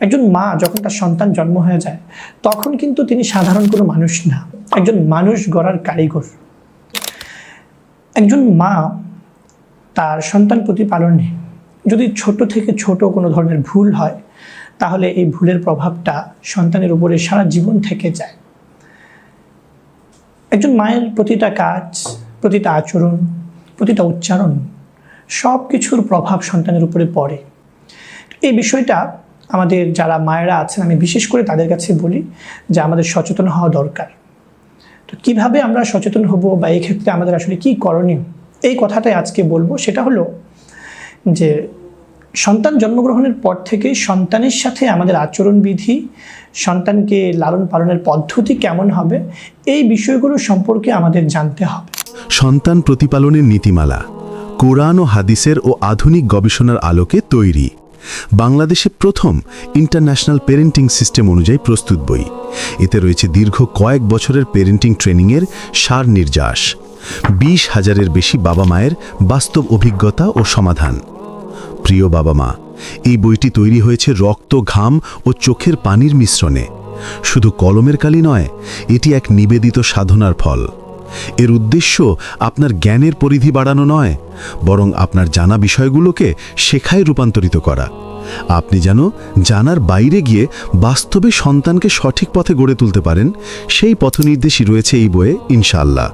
একজন মা যখন তার সন্তান জন্ম হয়ে যায়, তখন কিন্তু তিনি সাধারণ কোনো মানুষ না। একজন মানুষ গড়ার কারিগর। একজন মা তার সন্তান প্রতিপালনে যদি ছোট থেকে ছোট কোনো ধরনের ভুল হয়, তাহলে এই ভুলের প্রভাবটা সন্তানের উপরে সারা জীবন থেকে যায়। একজন মায়ের প্রতিটা কাজ, প্রতিটা আচরণ, প্রতিটা উচ্চারণ সব কিছুর প্রভাব সন্তানের উপরে পড়ে। এই বিষয়টা আমাদের যারা মায়েরা আছেন, আমি বিশেষ করে তাদের কাছে বলি যে আমাদের সচেতন হওয়া দরকার। তো কীভাবে আমরা সচেতন হব বা এই ক্ষেত্রে আমাদের আসলে কি করণীয়? এই কথাটাই আজকে বলব। সেটা হলো যে সন্তান জন্মগ্রহণের পর থেকে সন্তানের সাথে আমাদের আচরণবিধি, সন্তানকে লালন পালনের পদ্ধতি কেমন হবে, এই বিষয়গুলো সম্পর্কে আমাদের জানতে হবে। সন্তান প্রতিপালনের নীতিমালা, কোরআন ও হাদিসের ও আধুনিক গবেষণার আলোকে তৈরি। বাংলাদেশে প্রথম ইন্টারন্যাশনাল পেরেন্টিং সিস্টেম অনুযায়ী প্রস্তুত বই। এতে রয়েছে দীর্ঘ কয়েক বছরের পেরেন্টিং ট্রেনিংয়ের সার নির্যাস, বিশ হাজারের বেশি বাবা মায়ের বাস্তব অভিজ্ঞতা ও সমাধান। প্রিয় বাবা মা, এই বইটি তৈরি হয়েছে রক্ত, ঘাম ও চোখের পানির মিশ্রণে। শুধু কলমের কালি নয়, এটি এক নিবেদিত সাধনার ফল। এর উদ্দেশ্য আপনার জ্ঞানের পরিধি বাড়ানো নয়, বরং আপনার জানা বিষয়গুলোকে শেখায় রূপান্তরিত করা। আপনি যেন জানার বাইরে গিয়ে বাস্তবে সন্তানকে সঠিক পথে গড়ে তুলতে পারেন, সেই পথনির্দেশই রয়েছে এই বইয়ে ইনশাল্লাহ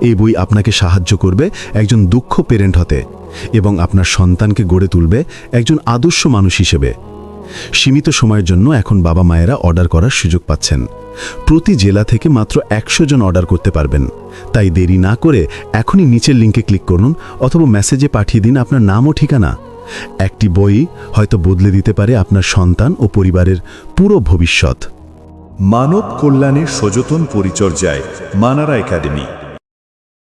এই বই আপনাকে সাহায্য করবে একজন দুঃখ পেরেন্ট হতে এবং আপনার সন্তানকে গড়ে তুলবে একজন আদর্শ মানুষ হিসেবে। সীমিত সময়ের জন্য এখন বাবা মায়েরা অর্ডার করার সুযোগ পাচ্ছেন। প্রতি জেলা থেকে মাত্র একশো জন অর্ডার করতে পারবেন। তাই দেরি না করে এখনই নিচের লিঙ্কে ক্লিক করুন অথবা মেসেজে পাঠিয়ে দিন আপনার নাম ও ঠিকানা। একটি বই হয়তো বদলে দিতে পারে আপনার সন্তান ও পরিবারের পুরো ভবিষ্যৎ। মানব কল্যাণের সযতন পরিচর্যায় মানারা একাডেমি।